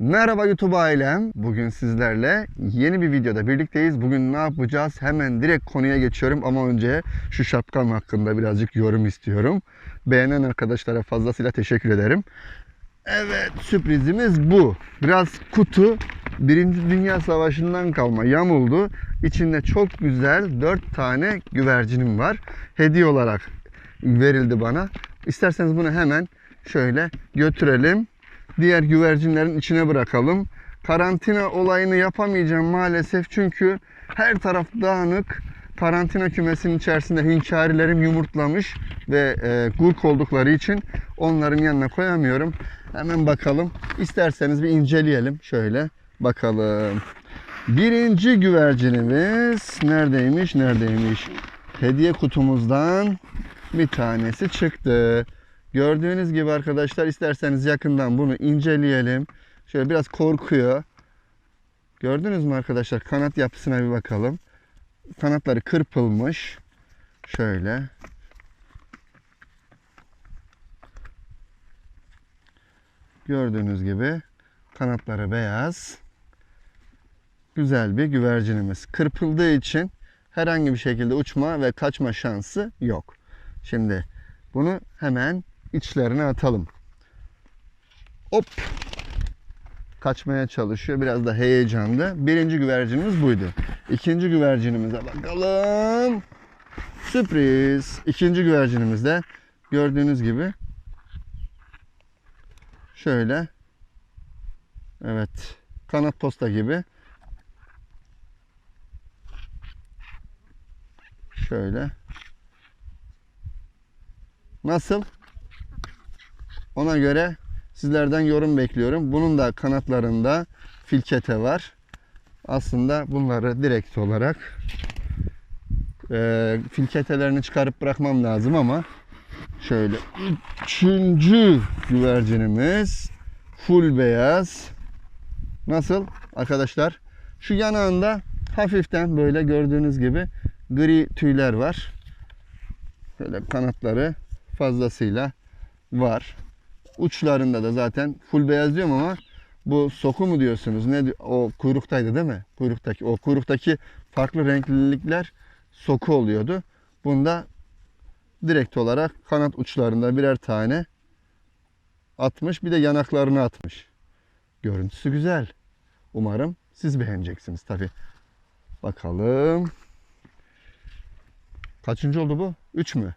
Merhaba YouTube ailem. Bugün sizlerle yeni bir videoda birlikteyiz. Bugün ne yapacağız? Hemen direkt konuya geçiyorum ama önce şu şapkam hakkında birazcık yorum istiyorum. Beğenen arkadaşlara fazlasıyla teşekkür ederim. Evet sürprizimiz bu. Biraz kutu Birinci Dünya Savaşı'ndan kalma yamuldu. İçinde çok güzel 4 tane güvercinim var. Hediye olarak verildi bana. İsterseniz bunu hemen şöyle götürelim. Diğer güvercinlerin içine bırakalım. Karantina olayını yapamayacağım maalesef çünkü her taraf dağınık. Karantina kümesinin içerisinde hünkârilerim yumurtlamış ve e, gurk oldukları için onların yanına koyamıyorum. Hemen bakalım. İsterseniz bir inceleyelim. Şöyle bakalım. Birinci güvercinimiz neredeymiş? Neredeymiş? Hediye kutumuzdan bir tanesi çıktı. Gördüğünüz gibi arkadaşlar isterseniz yakından bunu inceleyelim. Şöyle biraz korkuyor. Gördünüz mü arkadaşlar? Kanat yapısına bir bakalım. Kanatları kırpılmış. Şöyle. Gördüğünüz gibi kanatları beyaz. Güzel bir güvercinimiz. Kırpıldığı için herhangi bir şekilde uçma ve kaçma şansı yok. Şimdi bunu hemen içlerine atalım. Hop. Kaçmaya çalışıyor. Biraz da heyecanlı. Birinci güvercinimiz buydu. İkinci güvercinimize bakalım. Sürpriz. İkinci güvercinimiz de gördüğünüz gibi şöyle evet kanat posta gibi şöyle nasıl ona göre sizlerden yorum bekliyorum. Bunun da kanatlarında filkete var. Aslında bunları direkt olarak e, filketelerini çıkarıp bırakmam lazım ama şöyle üçüncü güvercinimiz full beyaz. Nasıl arkadaşlar? Şu yanağında hafiften böyle gördüğünüz gibi gri tüyler var. Böyle kanatları fazlasıyla var. Uçlarında da zaten full beyaz diyorum ama bu soku mu diyorsunuz? Ne o kuyruktaydı değil mi? Kuyruktaki o kuyruktaki farklı renklilikler soku oluyordu. Bunda direkt olarak kanat uçlarında birer tane atmış. Bir de yanaklarını atmış. Görüntüsü güzel. Umarım siz beğeneceksiniz tabi. Bakalım. Kaçıncı oldu bu? Üç mü?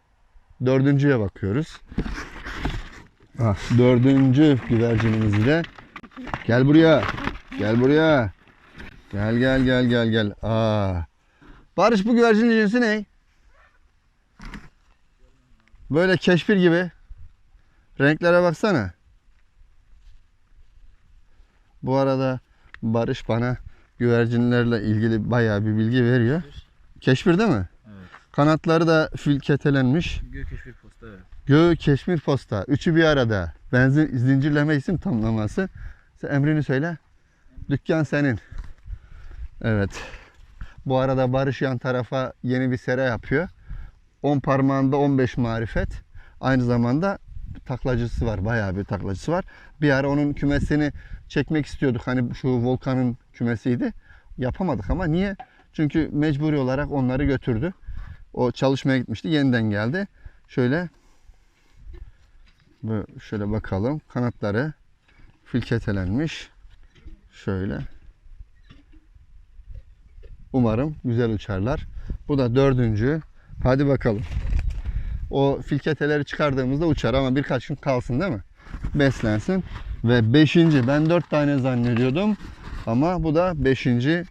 Dördüncüye bakıyoruz. Ah, dördüncü güvercinimizi de gel buraya. Gel buraya. Gel gel gel gel gel. Aa. Barış bu güvercinin cinsi ne? Böyle keşfir gibi. Renklere baksana. Bu arada Barış bana güvercinlerle ilgili bayağı bir bilgi veriyor. Keşfir değil mi? Kanatları da filketelenmiş. Gökeş bir posta evet. Gö Keşmir Posta. Üçü bir arada. Benzin zincirleme isim tamlaması. Sen emrini söyle. Dükkan senin. Evet. Bu arada Barış yan tarafa yeni bir sera yapıyor. 10 parmağında 15 marifet. Aynı zamanda taklacısı var. Bayağı bir taklacısı var. Bir ara onun kümesini çekmek istiyorduk. Hani şu Volkan'ın kümesiydi. Yapamadık ama niye? Çünkü mecburi olarak onları götürdü. O çalışmaya gitmişti. Yeniden geldi. Şöyle şöyle bakalım. Kanatları filketelenmiş. Şöyle. Umarım güzel uçarlar. Bu da dördüncü. Hadi bakalım. O filketeleri çıkardığımızda uçar ama birkaç gün kalsın değil mi? Beslensin. Ve beşinci. Ben dört tane zannediyordum. Ama bu da beşinci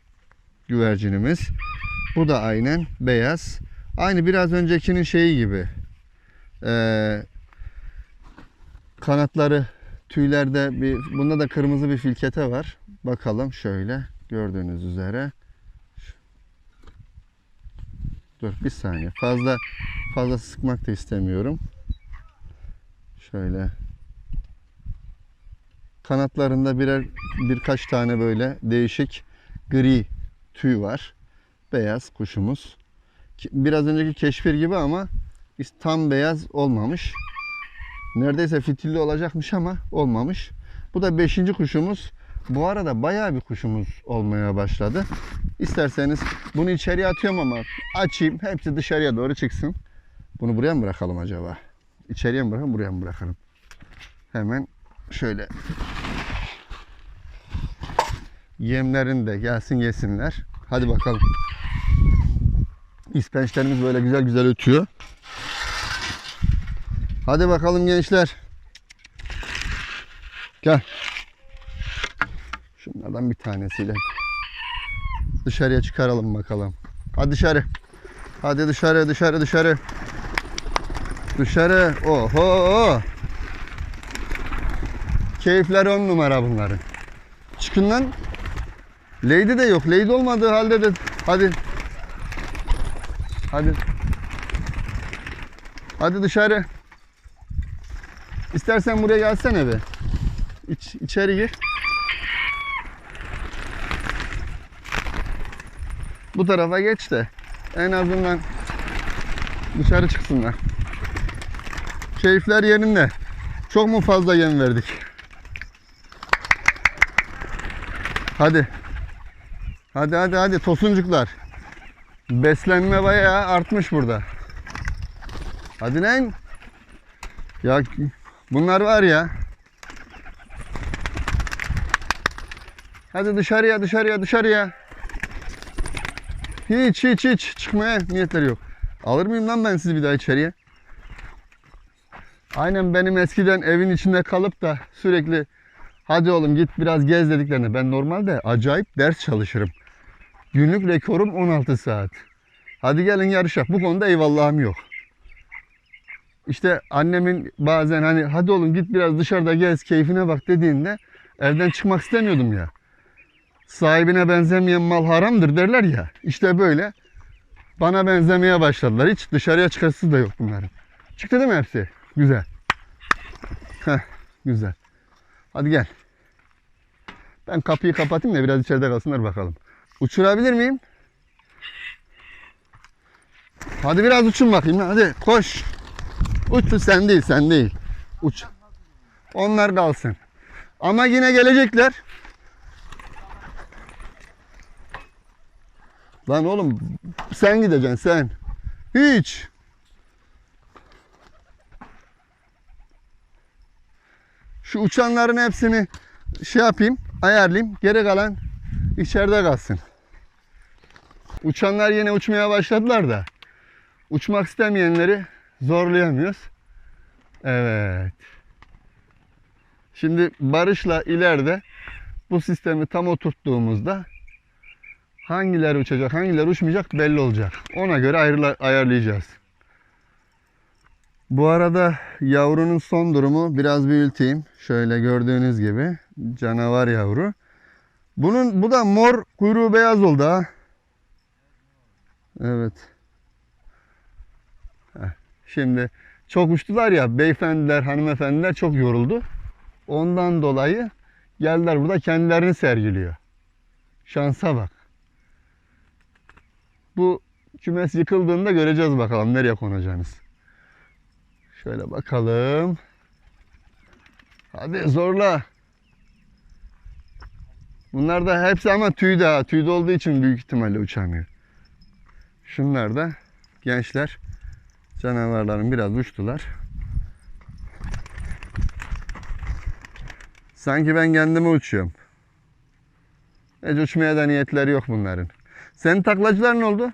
güvercinimiz. Bu da aynen beyaz. Aynı biraz öncekinin şeyi gibi. Ee, kanatları tüylerde bir bunda da kırmızı bir filkete var. Bakalım şöyle gördüğünüz üzere. Dur bir saniye. Fazla fazla sıkmak da istemiyorum. Şöyle kanatlarında birer birkaç tane böyle değişik gri tüy var. Beyaz kuşumuz. Biraz önceki keşfir gibi ama tam beyaz olmamış. Neredeyse fitilli olacakmış ama olmamış. Bu da beşinci kuşumuz. Bu arada bayağı bir kuşumuz olmaya başladı. İsterseniz bunu içeriye atıyorum ama açayım hepsi dışarıya doğru çıksın. Bunu buraya mı bırakalım acaba? İçeriye mi bırakalım buraya mı bırakalım? Hemen şöyle yemlerini de gelsin yesinler. Hadi bakalım. İspençlerimiz böyle güzel güzel ötüyor. Hadi bakalım gençler. Gel. Şunlardan bir tanesiyle dışarıya çıkaralım bakalım. Hadi dışarı. Hadi dışarı dışarı dışarı. Dışarı. Oho. Keyifler on numara bunların. Çıkın lan. Lady de yok. Lady olmadığı halde de hadi. Hadi. Hadi dışarı. İstersen buraya gelsene be. İç, içeri gir. Bu tarafa geç de en azından dışarı çıksınlar. Keyifler yerinde. Çok mu fazla yem verdik? Hadi. Hadi hadi hadi tosuncuklar. Beslenme bayağı artmış burada. Hadi lan. Ya bunlar var ya. Hadi dışarıya dışarıya dışarıya. Hiç hiç hiç çıkmaya niyetleri yok. Alır mıyım lan ben sizi bir daha içeriye? Aynen benim eskiden evin içinde kalıp da sürekli hadi oğlum git biraz gez dediklerinde ben normalde acayip ders çalışırım. Günlük rekorum 16 saat. Hadi gelin yarışak. Bu konuda eyvallahım yok. İşte annemin bazen hani hadi oğlum git biraz dışarıda gez keyfine bak dediğinde evden çıkmak istemiyordum ya. Sahibine benzemeyen mal haramdır derler ya. İşte böyle bana benzemeye başladılar. Hiç dışarıya çıkası da yok bunların. Çıktı değil mi hepsi? Güzel. Heh, güzel. Hadi gel. Ben kapıyı kapatayım da biraz içeride kalsınlar bakalım. Uçurabilir miyim? Hadi biraz uçun bakayım. Hadi koş. Uç sen değil sen değil. Uç. Onlar kalsın. Ama yine gelecekler. Lan oğlum sen gideceksin sen. Hiç. Şu uçanların hepsini şey yapayım, ayarlayayım. Geri kalan içeride kalsın. Uçanlar yine uçmaya başladılar da. Uçmak istemeyenleri zorlayamıyoruz. Evet. Şimdi Barış'la ileride bu sistemi tam oturttuğumuzda hangileri uçacak, hangileri uçmayacak belli olacak. Ona göre ayrıla- ayarlayacağız. Bu arada yavrunun son durumu biraz büyüteyim. Şöyle gördüğünüz gibi canavar yavru. Bunun bu da mor kuyruğu beyaz oldu ha. Evet. Şimdi çok uçtular ya beyefendiler, hanımefendiler çok yoruldu. Ondan dolayı geldiler burada kendilerini sergiliyor. Şansa bak. Bu kümes yıkıldığında göreceğiz bakalım nereye konacağınız. Şöyle bakalım. Hadi zorla. Bunlar da hepsi ama tüyde ha. Tüyde olduğu için büyük ihtimalle uçamıyor. Şunlar da gençler canavarların biraz uçtular. Sanki ben kendime uçuyorum. Hiç uçmaya da niyetleri yok bunların. Senin taklacılar ne oldu?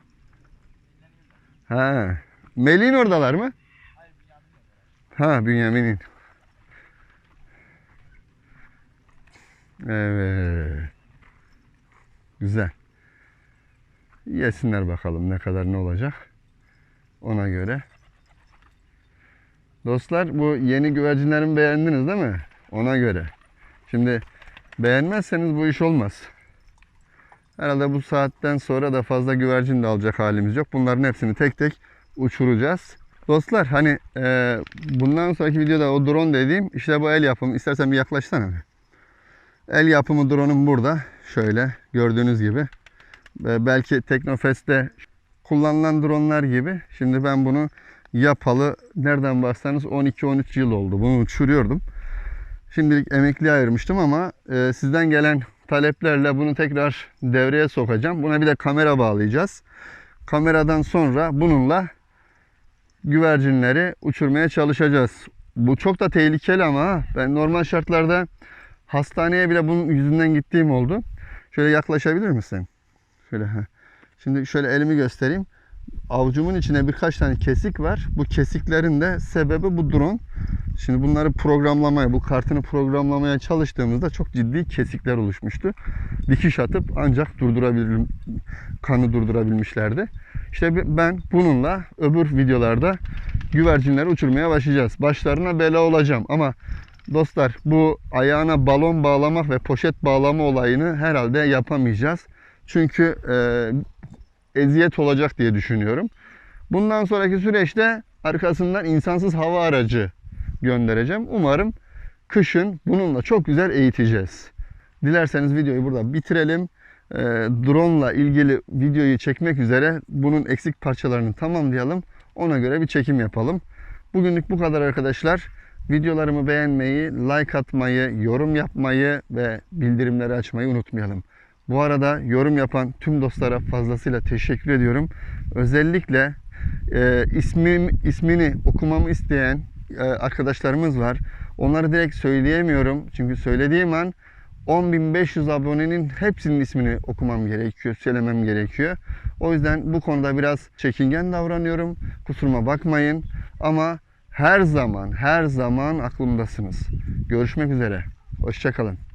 Ha. Melih'in oradalar mı? Ha Bünyamin'in. Evet. Güzel. Yesinler bakalım ne kadar ne olacak. Ona göre. Dostlar bu yeni güvercinlerimi beğendiniz değil mi? Ona göre. Şimdi beğenmezseniz bu iş olmaz. Herhalde bu saatten sonra da fazla güvercin de alacak halimiz yok. Bunların hepsini tek tek uçuracağız. Dostlar hani e, bundan sonraki videoda o drone dediğim işte bu el yapımı. İstersen bir yaklaşsana. El yapımı drone'um burada. Şöyle gördüğünüz gibi. Belki Teknofest'te kullanılan dronlar gibi. Şimdi ben bunu yapalı nereden baksanız 12-13 yıl oldu. Bunu uçuruyordum. Şimdilik emekliye ayırmıştım ama e, sizden gelen taleplerle bunu tekrar devreye sokacağım. Buna bir de kamera bağlayacağız. Kameradan sonra bununla güvercinleri uçurmaya çalışacağız. Bu çok da tehlikeli ama ben normal şartlarda hastaneye bile bunun yüzünden gittiğim oldu. Şöyle yaklaşabilir misin? Şöyle. heh. Şimdi şöyle elimi göstereyim. Avucumun içine birkaç tane kesik var. Bu kesiklerin de sebebi bu drone. Şimdi bunları programlamaya, bu kartını programlamaya çalıştığımızda çok ciddi kesikler oluşmuştu. Dikiş atıp ancak durdurabilir, kanı durdurabilmişlerdi. İşte ben bununla öbür videolarda güvercinleri uçurmaya başlayacağız. Başlarına bela olacağım ama dostlar bu ayağına balon bağlamak ve poşet bağlama olayını herhalde yapamayacağız. Çünkü e, eziyet olacak diye düşünüyorum. Bundan sonraki süreçte arkasından insansız hava aracı göndereceğim. Umarım kışın bununla çok güzel eğiteceğiz. Dilerseniz videoyu burada bitirelim. Ee, drone ile ilgili videoyu çekmek üzere bunun eksik parçalarını tamamlayalım. Ona göre bir çekim yapalım. Bugünlük bu kadar arkadaşlar. Videolarımı beğenmeyi, like atmayı, yorum yapmayı ve bildirimleri açmayı unutmayalım. Bu arada yorum yapan tüm dostlara fazlasıyla teşekkür ediyorum. Özellikle e, ismim ismini okumamı isteyen e, arkadaşlarımız var. Onları direkt söyleyemiyorum. Çünkü söylediğim an 10.500 abonenin hepsinin ismini okumam gerekiyor, söylemem gerekiyor. O yüzden bu konuda biraz çekingen davranıyorum. Kusuruma bakmayın. Ama her zaman, her zaman aklımdasınız. Görüşmek üzere. Hoşçakalın.